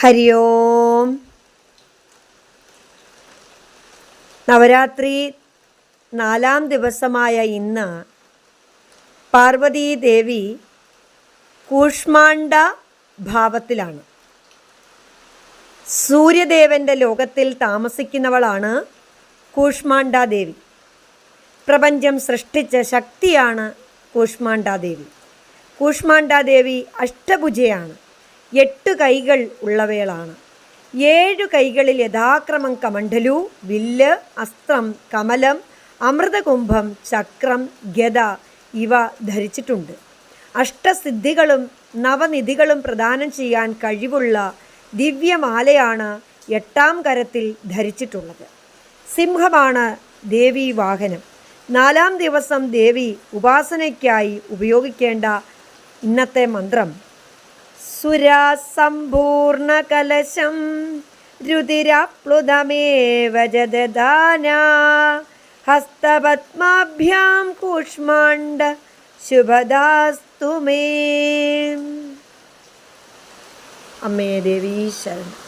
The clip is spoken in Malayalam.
ഹരി ഓം. നവരാത്രി നാലാം ദിവസമായ ഇന്ന് പാർവതീദേവി കൂഷ്മാണ്ഡ ഭാവത്തിലാണ്. സൂര്യദേവന്റെ ലോകത്തിൽ താമസിക്കുന്നവളാണ് കൂഷ്മാണ്ഡ ദേവി പ്രപഞ്ചം സൃഷ്ടിച്ച ശക്തിയാണ് കൂഷ്മാണ്ഡ ദേവി കൂഷ്മാണ്ഡ ദേവി അഷ്ടഭുജയാണ്. എട്ട് കൈകൾ ഉള്ളവളാണ് ഏഴു കൈകളിൽ യഥാക്രമം കമണ്ഡലു വില്ല് അസ്ത്രം കമലം അമൃതകുംഭം ചക്രം ഗത ഇവ ധരിച്ചിട്ടുണ്ട്. അഷ്ടസിദ്ധികളും നവനിധികളും പ്രദാനം ചെയ്യാൻ കഴിവുള്ള ദിവ്യമാലയാണ് എട്ടാം കരത്തിൽ ധരിച്ചിട്ടുള്ളത്. സിംഹമാണ് ദേവി വാഹനം. നാലാം ദിവസം ദേവി ഉപാസനയ്ക്കായി ഉപയോഗിക്കേണ്ട ഇന്നത്തെ മന്ത്രം सुरासम्पूर्णकलशं रुदिराप्लुदमेव जददाना हस्तपद्माभ्यां कूष्माण्ड शुभदास्तु मे। अम्मे देवी शरणम्।